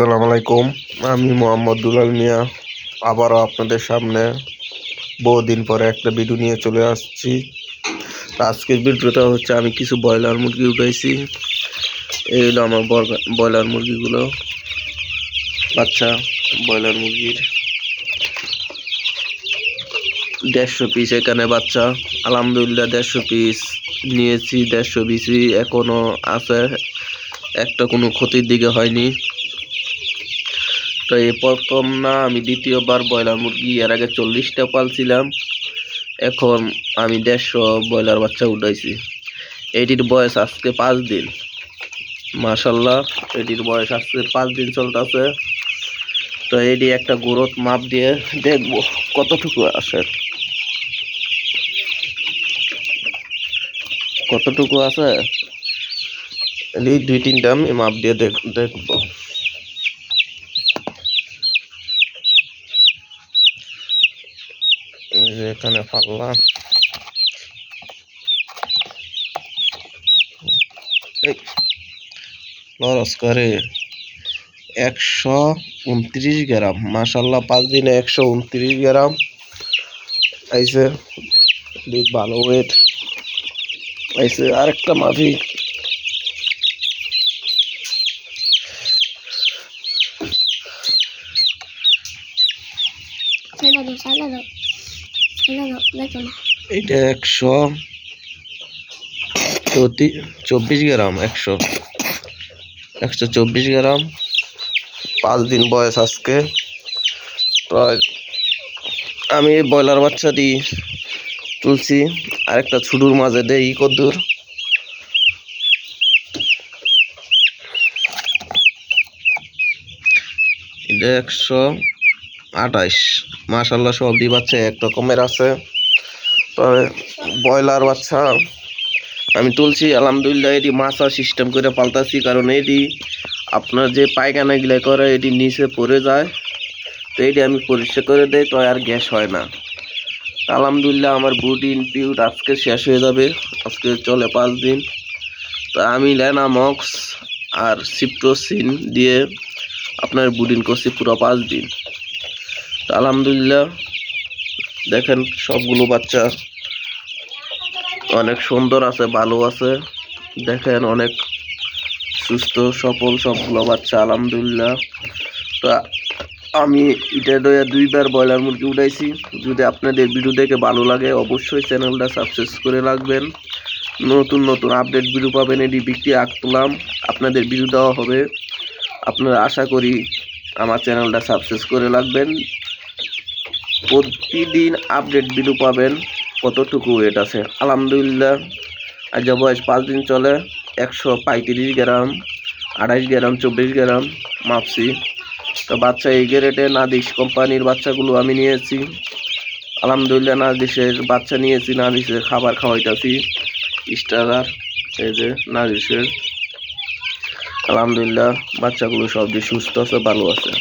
আসসালামু আলাইকুম। আমি মোহাম্মদ দুলাল মিয়া। আবারও আপনাদের সামনে বহুদিন পরে একটা ভিডিও নিয়ে চলে আসছি। আজকের ভিডিওটা হচ্ছে আমি কিছু ব্রয়লার মুরগি উঠাইছি। এই হলো আমার ব্রয়লার মুরগিগুলো। বাচ্চা ব্রয়লার মুরগির। দেড়শো পিস এখানে বাচ্চা। আলহামদুলিল্লাহ দেড়শো পিস নিয়েছি, দেড়শো পিসই এখনও আছে। একটা কোনো ক্ষতির দিকে হয়নি। তো এই প্রথম না, আমি দ্বিতীয়বার ব্রয়লার মুরগি, এর আগে চল্লিশটা পালছিলাম। এখন আমি দেড়শো ব্রয়লার বাচ্চা উঠাইছি। এটির বয়স আজকে পাঁচ দিন। মাশাল্লাহ, এটির বয়স আজকে পাঁচ দিন চলতেছে। তো এটি একটা গ্রোথ মাপ দিয়ে দেখব কতটুকু আসে কতটুকু আছে? এই দুই তিনটা আমি মাপ দিয়ে দেখ, দেখব। যে এখানে পাল্লা লরস করে একশো উনত্রিশ গ্রাম। মাসাল্লাহ পাঁচ দিনে একশো উনত্রিশ গ্রাম। আইসে ভালো ওয়েট আইসে আরেকটা মাফি। সালাদো সালাদো এইটা একশো চব্বিশ গ্রাম একশো একশো চব্বিশ গ্রাম। পাঁচ দিন বয়স আজকে। প্রায় আমি ব্রয়লার বাচ্চাটি তুলছি। আরেকটা ছুডুর মাঝে দেই কদ্দুর। এটা একশো আঠাইশ। মাশাল্লাহ সবই বাচ্চা এক রকমের আছে। তবে ব্রয়লার বাচ্চা, আমি তুলছি, আলহামদুলিল্লাহ এটি মাছা সিস্টেম করে পাল্টাছি কারণ এটি আপনার যে পায়খানাগুলো করে, এটি নিচে পড়ে যায়। তো এটি আমি পরিষ্কার করে দেই, তো আর গ্যাস হয় না। আলহামদুলিল্লাহ আমার বুটিন পিউট আজকে শেষ হয়ে যাবে, আজকে চলে পাঁচ দিন। তো আমি ল্যানামক্স আর সিপ্টোসিন দিয়ে আপনার বুডিন করছি পুরো পাঁচ দিন। আলহামদুলিল্লাহ। দেখেন সবগুলো বাচ্চা অনেক সুন্দর আছে, ভালো আছে। দেখেন অনেক সুস্থ, সফল সবগুলো বাচ্চা, আলহামদুলিল্লাহ। তো আমি এটা দয়া দুইবার ব্রয়লার মুরগি উঠাইছি। যদি আপনাদের ভিডিও দেখে ভালো লাগে, অবশ্যই চ্যানেলটা সাবস্ক্রাইব করে রাখবেন। নতুন নতুন আপডেট ভিডিও পাবেন, এটি বিক্রি আগ তুলাম। আপনাদের ভিডিও দেওয়া হবে। আপনারা আশা করি আমার চ্যানেলটা সাবস্ক্রাইব করে রাখবেন। প্রতিদিন আপডেট ভিডিও পাবেন, কতটুকু ওয়েট আছে? আলহামদুলিল্লাহ, আজ যা বয়স পাঁচ দিন চলে, একশো পঁয়ত্রিশ গ্রাম, আড়াইশ গ্রাম, চব্বিশ গ্রাম মাপছি। তো বাচ্চা এই গ্রেডে নাদিস কোম্পানির বাচ্চাগুলো আমি নিয়েছি। আলহামদুলিল্লাহ নাদিসের বাচ্চা নিয়েছি, নাদিসের খাবার খাওয়াইতেছি। স্টারার এই যে নাদিসের। আলহামদুলিল্লাহ, বাচ্চাগুলো সব দিয়ে সুস্থ আছে, ভালো আছে।